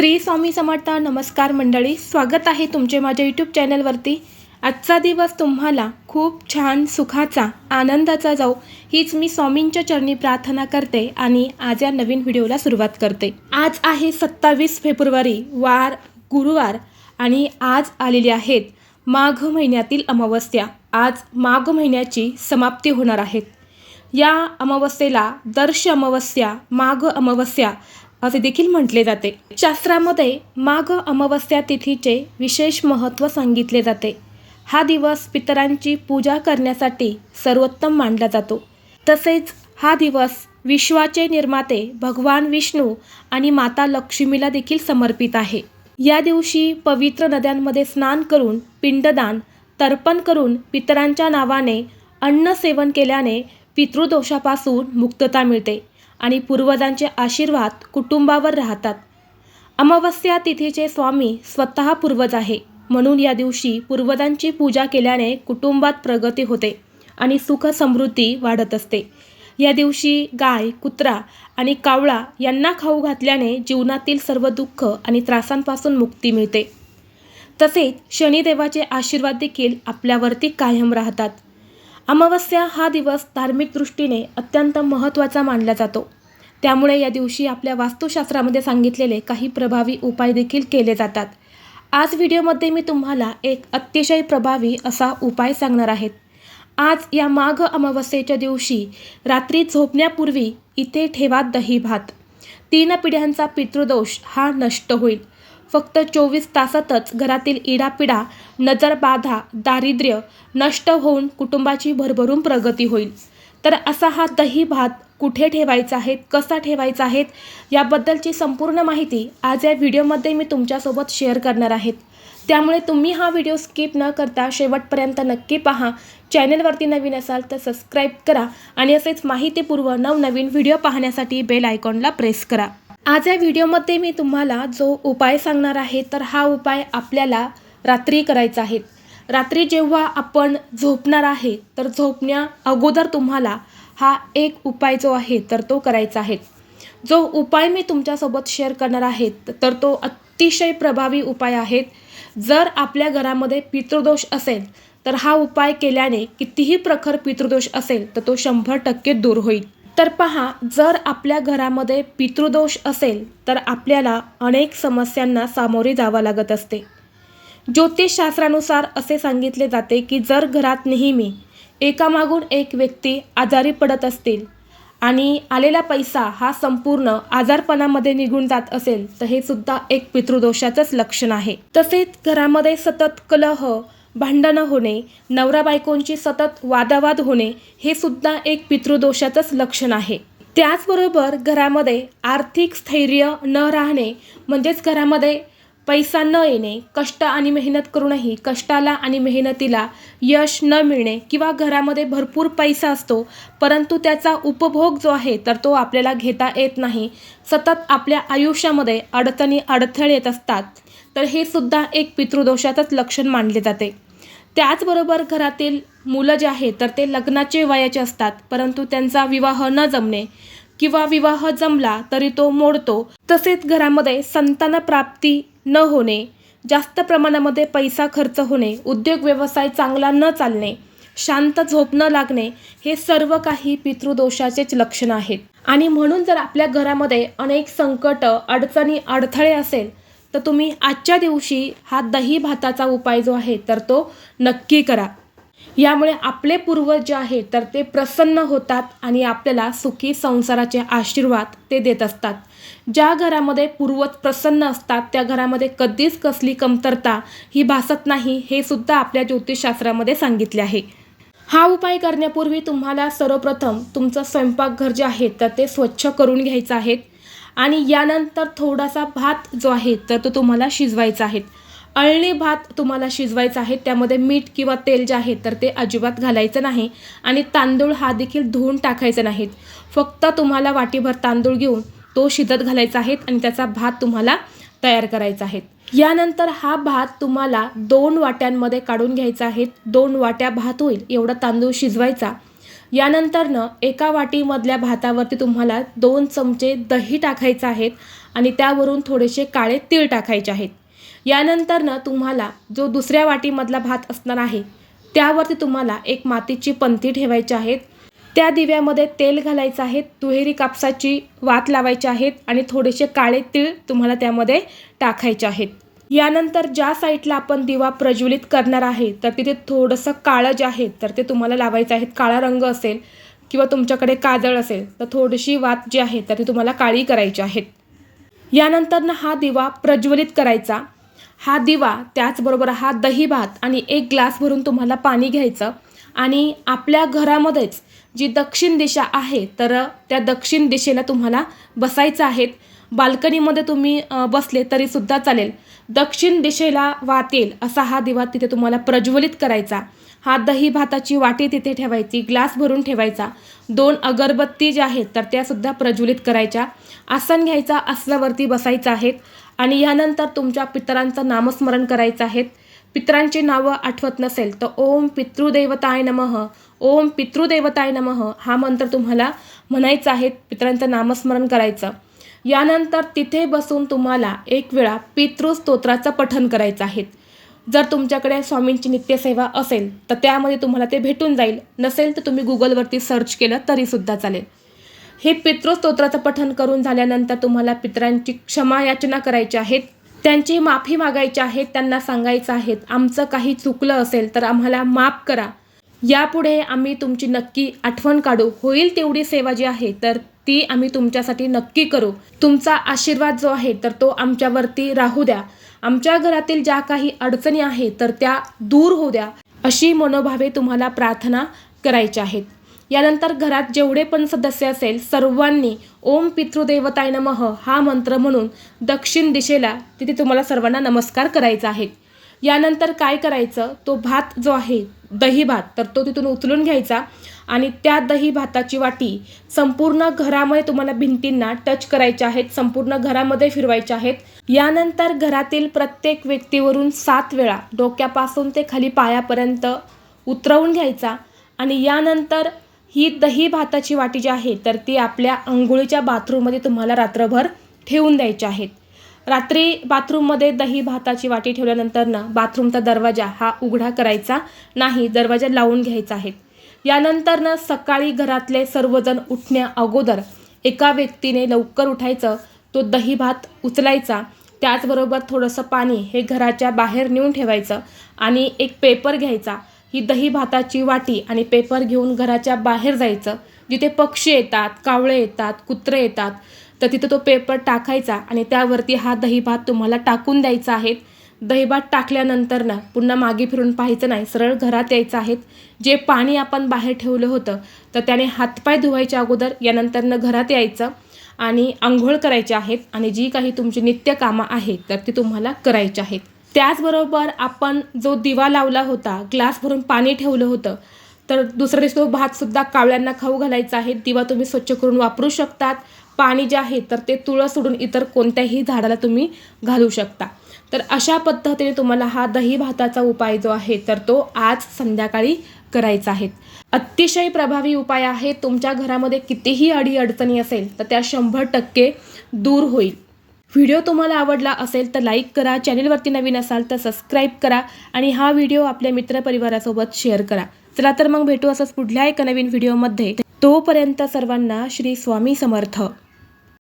श्री स्वामी समर्थ नमस्कार मंडळी स्वागत आहे तुमचे माझ्या यूट्यूब चॅनलवरती. आजचा दिवस तुम्हाला खूप छान सुखाचा आनंदाचा जाऊ हीच मी स्वामींच्या चरणी प्रार्थना करते आणि आज या नवीन व्हिडिओला सुरुवात करते. आज आहे सत्तावीस फेब्रुवारी वार गुरुवार आणि आज आलेले आहेत माघ महिन्यातील अमावस्या. आज माघ महिन्याची समाप्ती होणार आहेत या अमावस्येला दर्श अमावस्या माघ अमावस्या असे देखील म्हटले जाते. शास्त्रामध्ये माघ अमावस्या तिथीचे विशेष महत्त्व सांगितले जाते. हा दिवस पितरांची पूजा करण्यासाठी सर्वोत्तम मानला जातो. तसेच हा दिवस विश्वाचे निर्माते भगवान विष्णू आणि माता लक्ष्मीला देखील समर्पित आहे. या दिवशी पवित्र नद्यांमध्ये स्नान करून पिंडदान तर्पण करून पितरांच्या नावाने अन्न सेवन केल्याने पितृदोषापासून मुक्तता मिळते. आणि पूर्वजांचे आशीर्वाद कुटुंबावर राहतात. अमावस्या तिथीचे स्वामी स्वतः पूर्वज आहे. म्हणून या दिवशी पूर्वजांची पूजा केल्याने कुटुंबात प्रगती होते आणि सुख समृद्धी वाढत असते. या दिवशी गाय कुत्रा आणि कावळा यांना खाऊ घातल्याने जीवनातील सर्व दुःख आणि त्रासांपासून मुक्ती मिळते. तसेच शनिदेवाचे आशीर्वाद देखील आपल्यावरती कायम राहतात. अमावस्या हा दिवस धार्मिक दृष्टीने अत्यंत महत्त्वाचा मानला जातो. त्यामुळे या दिवशी आपल्या वास्तुशास्त्रामध्ये सांगितलेले काही प्रभावी उपाय देखील केले जातात. आज व्हिडिओमध्ये मी तुम्हाला एक अतिशय प्रभावी असा उपाय सांगणार आहेत आज या माघ अमावस्येच्या दिवशी रात्री झोपण्यापूर्वी इथे ठेवा दही भात. तीन पिढ्यांचा पितृदोष हा नष्ट होईल. फक्त चोवीस तासातच घरातील इडापिडा नजरबाधा दारिद्र्य नष्ट होऊन कुटुंबाची भरभरून प्रगती होईल. तर असा हा दही भात कुठे ठेवायचा आहे कसा ठेवायचा आहे याबद्दलची संपूर्ण माहिती आज या व्हिडिओमध्ये मी तुमच्यासोबत शेअर करणार आहेत त्यामुळे तुम्ही हा व्हिडिओ स्किप न करता शेवटपर्यंत नक्की पहा. चॅनलवरती नवीन असाल तर सबस्क्राईब करा आणि असेच माहितीपूर्व नवनवीन व्हिडिओ पाहण्यासाठी बेल आयकॉनला प्रेस करा. आज या व्हिडिओमध्ये मी तुम्हाला जो उपाय सांगणार आहे तर हा उपाय आपल्याला रात्री करायचा आहे. रात्री जेव्हा आपण झोपणार आहे तर झोपण्या अगोदर तुम्हाला हा एक उपाय जो आहे तर तो करायचा आहे. जो उपाय मी तुमच्यासोबत शेअर करणार आहे तर तो अतिशय प्रभावी उपाय आहेत जर आपल्या घरामध्ये पितृदोष असेल तर हा उपाय केल्याने कितीही प्रखर पितृदोष असेल तर तो शंभर टक्के दूर होईल. तर पहा जर आपल्या घरामध्ये पितृदोष असेल तर आपल्याला अनेक समस्यांना सामोरे जावं लागत असते. ज्योतिषशास्त्रानुसार असे सांगितले जाते की जर घरात नेहमी एकामागून एक व्यक्ती आजारी पडत असतील आणि आलेला पैसा हा संपूर्ण आजारपणामध्ये निघून जात असेल तर हे सुद्धा एक पितृदोषाचंच लक्षण आहे. तसेच घरामध्ये सतत कलह भांडणं होणे नवरा बायकोंची सतत वादावाद होणे हे सुद्धा एक पितृदोषाचंच लक्षण आहे. त्याचबरोबर घरामध्ये आर्थिक स्थैर्य न राहणे म्हणजेच घरामध्ये पैसा न येणे कष्ट आणि मेहनत करूनही कष्टाला आणि मेहनतीला यश न मिळणे किंवा घरामध्ये भरपूर पैसा असतो परंतु त्याचा उपभोग जो आहे तर तो आपल्याला घेता येत नाही. सतत आपल्या आयुष्यामध्ये अडचणी अडथळे येत असतात. तर हे सुद्धा एक पितृदोषाचंच लक्षण मानले जाते. त्याचबरोबर घरातील मुलं जे आहेत तर ते लग्नाचे वयाचे असतात परंतु त्यांचा विवाह न जमणे किंवा विवाह जमला तरी तो मोडतो. तसेच घरामध्ये संतान प्राप्ती न होणे जास्त प्रमाणामध्ये पैसा खर्च होणे उद्योग व्यवसाय चांगला न चालणे शांत झोप न लागणे हे सर्व काही पितृदोषाचेच लक्षण आहेत. आणि म्हणून जर आपल्या घरामध्ये अनेक संकट अडचणी अडथळे असेल तर तुम्ही आजच्या दिवशी हा दही भाताचा उपाय जो आहे तर तो नक्की करा. यामुळे आपले पूर्वज जे आहेत तर ते प्रसन्न होतात आणि आपल्याला सुखी संसाराचे आशीर्वाद ते देत असतात. ज्या घरामध्ये पूर्वज प्रसन्न असतात त्या घरामध्ये कधीच कसली कमतरता ही भासत नाही हे सुद्धा आपल्या ज्योतिषशास्त्रामध्ये सांगितले आहे. हा उपाय करण्यापूर्वी तुम्हाला सर्वप्रथम तुमचं स्वयंपाकघर जे आहे तर ते स्वच्छ करून घ्यायचं आहे. आणि यानंतर थोडासा भात जो आहे तर तो तुम्हाला शिजवायचा आहे. अळणी भात तुम्हाला शिजवायचा आहे त्यामध्ये मीठ किंवा तेल जे आहे तर ते अजिबात घालायचं नाही आणि तांदूळ हा देखील धुवून टाकायचा नाहीत फक्त तुम्हाला वाटीभर तांदूळ घेऊन तो शिजत घालायचा आहे आणि त्याचा भात तुम्हाला तयार करायचा आहे. यानंतर हा भात तुम्हाला दोन वाट्यांमध्ये काढून घ्यायचा आहे. दोन वाट्या भात होईल एवढा तांदूळ शिजवायचा. यानंतरनं एका वाटीमधल्या भातावरती तुम्हाला दोन चमचे दही टाकायचं आहेत आणि त्यावरून थोडेसे काळे तीळ टाकायचे आहेत. यानंतरनं तुम्हाला जो दुसऱ्या वाटीमधला भात असणार आहे त्यावरती तुम्हाला एक मातीची पंथी ठेवायची आहेत. त्या दिव्यामध्ये तेल घालायचं आहे दुहेरी कापसाची वात लावायची आहेत आणि थोडेसे काळे तीळ तुम्हाला त्यामध्ये टाकायचे आहेत. यानंतर ज्या साईडला आपण दिवा प्रज्वलित करणार आहे तर तिथे थोडंसं काळं जे आहे तर ते तुम्हाला लावायचं आहे. काळा रंग असेल किंवा तुमच्याकडे काजळ असेल तर थोडीशी वात जी आहे तर ती तुम्हाला काळी करायची आहेत यानंतरनं हा दिवा प्रज्वलित करायचा. हा दिवा त्याचबरोबर हा दही भात आणि एक ग्लास भरून तुम्हाला पाणी घ्यायचं आणि आपल्या घरामध्येच जी दक्षिण दिशा आहे तर त्या दक्षिण दिशेला तुम्हाला बसायचं आहेत बाल्कनीमध्ये तुम्ही बसले तरीसुद्धा चालेल. दक्षिण दिशेला वात असा हा दिवा तिथे तुम्हाला प्रज्वलित करायचा. हा दही भाताची वाटी तिथे ठेवायची ग्लास भरून ठेवायचा. दोन अगरबत्ती ज्या आहेत तर त्यासुद्धा प्रज्वलित करायच्या. आसन घ्यायचा आसनावरती बसायचं आहेत. आणि यानंतर तुमच्या पितरांचं नामस्मरण करायचं आहेत. पितरांची नावं आठवत नसेल तर ओम पितृदेवताय नमः ओम पितृदेवताय नमः हा मंत्र तुम्हाला म्हणायचा आहे. पितरांचं नामस्मरण करायचं. यानंतर तिथे बसून तुम्हाला एक वेळा पितृस्तोत्राचं पठण करायचं आहे. जर तुमच्याकडे स्वामींची नित्यसेवा असेल तर त्यामध्ये तुम्हाला ते भेटून जाईल. नसेल तर तुम्ही गुगलवरती सर्च केलं तरीसुद्धा चालेल. हे पितृस्तोत्राचं पठण करून झाल्यानंतर तुम्हाला पितरांची क्षमा याचना करायची आहेत. त्यांची माफी मागायची आहे त्यांना सांगायचं आहे आमचं काही चुकलं असेल तर आम्हाला माफ करा. यापुढे आम्ही तुमची नक्की आठवण काढू. होईल तेवढी सेवा जी आहे तर ती आम्ही तुमच्यासाठी नक्की करू. तुमचा आशीर्वाद जो आहे तर तो आमच्यावरती राहू द्या. आमच्या घरातील ज्या काही अडचणी आहेत तर त्या दूर होऊ द्या. अशी मनोभावे तुम्हाला प्रार्थना करायच्या आहेत. यानंतर घरात जेवढे पण सदस्य असेल सर्वांनी ओम पितृदेवताय नमः हा मंत्र म्हणून दक्षिण दिशेला तिथे तुम्हाला सर्वांना नमस्कार करायचा आहे. यानंतर काय करायचं? तो भात जो आहे दही भात तर तो तिथून उचलून घ्यायचा आणि त्या दही भाताची वाटी संपूर्ण घरामध्ये तुम्हाला भिंतींना टच करायच्या आहेत संपूर्ण घरामध्ये फिरवायच्या आहेत. यानंतर घरातील प्रत्येक व्यक्तीवरून सात वेळा डोक्यापासून ते खाली पायापर्यंत उतरवून घ्यायचा आणि यानंतर ही दही भाताची वाटी जी आहे तर ती आपल्या अंघोळीच्या बाथरूममध्ये तुम्हाला रात्रभर ठेवून द्यायची आहेत रात्री बाथरूममध्ये दही भाताची वाटी ठेवल्यानंतर ना बाथरूमचा दरवाजा हा उघडा करायचा नाही दरवाजा लावून घ्यायचा आहे. यानंतर ना सकाळी घरातले सर्वजण उठण्या अगोदर एका व्यक्तीने लवकर उठायचं तो दही भात उचलायचा त्याचबरोबर थोडंसं पाणी हे घराच्या बाहेर नेऊन ठेवायचं आणि एक पेपर घ्यायचा. ही दही भाताची वाटी आणि पेपर घेऊन घराच्या बाहेर जायचं जिथे पक्षी येतात कावळे येतात कुत्रे येतात. तर तिथं तो पेपर टाकायचा आणि त्यावरती हा दहीभात तुम्हाला टाकून द्यायचा आहे. दहीभात टाकल्यानंतर ना पुन्हा मागे फिरून पाहायचं नाही सरळ घरात यायचं आहे. जे पाणी आपण बाहेर ठेवलं होतं तर त्याने हातपाय धुवायच्या अगोदर यानंतरनं घरात यायचं आणि आंघोळ करायचे आहेत आणि जी काही तुमची नित्य कामं आहेत तर ती तुम्हाला करायची आहेत. त्याचबरोबर आपण जो दिवा लावला होता ग्लास भरून पाणी ठेवलं होतं तर दुसऱ्या दिवशी तो भातसुद्धा कावळ्यांना खाऊ घालायचा आहे. दिवा तुम्ही स्वच्छ करून वापरू शकतात. पाणी जे आहे तर ते तुळस सोडून इतर कोणत्याही झाडाला तुम्ही घालू शकता. तर अशा पद्धतीने तुम्हाला हा दही भाताचा उपाय जो आहे तर तो आज संध्याकाळी करायचा आहे. अतिशय प्रभावी उपाय आहे. तुमच्या घरामध्ये कितीही अडीअडचणी असेल तर त्या शंभर टक्के दूर होईल. व्हिडिओ तुम्हाला आवडला असेल तर लाईक करा चॅनेलवरती नवीन असाल तर सबस्क्राईब करा आणि हा व्हिडिओ आपल्या मित्रपरिवारासोबत शेअर करा. चला तर मग भेटू असंच पुढल्या एका नवीन व्हिडिओमध्ये. तोपर्यंत सर्वांना श्री स्वामी समर्थ.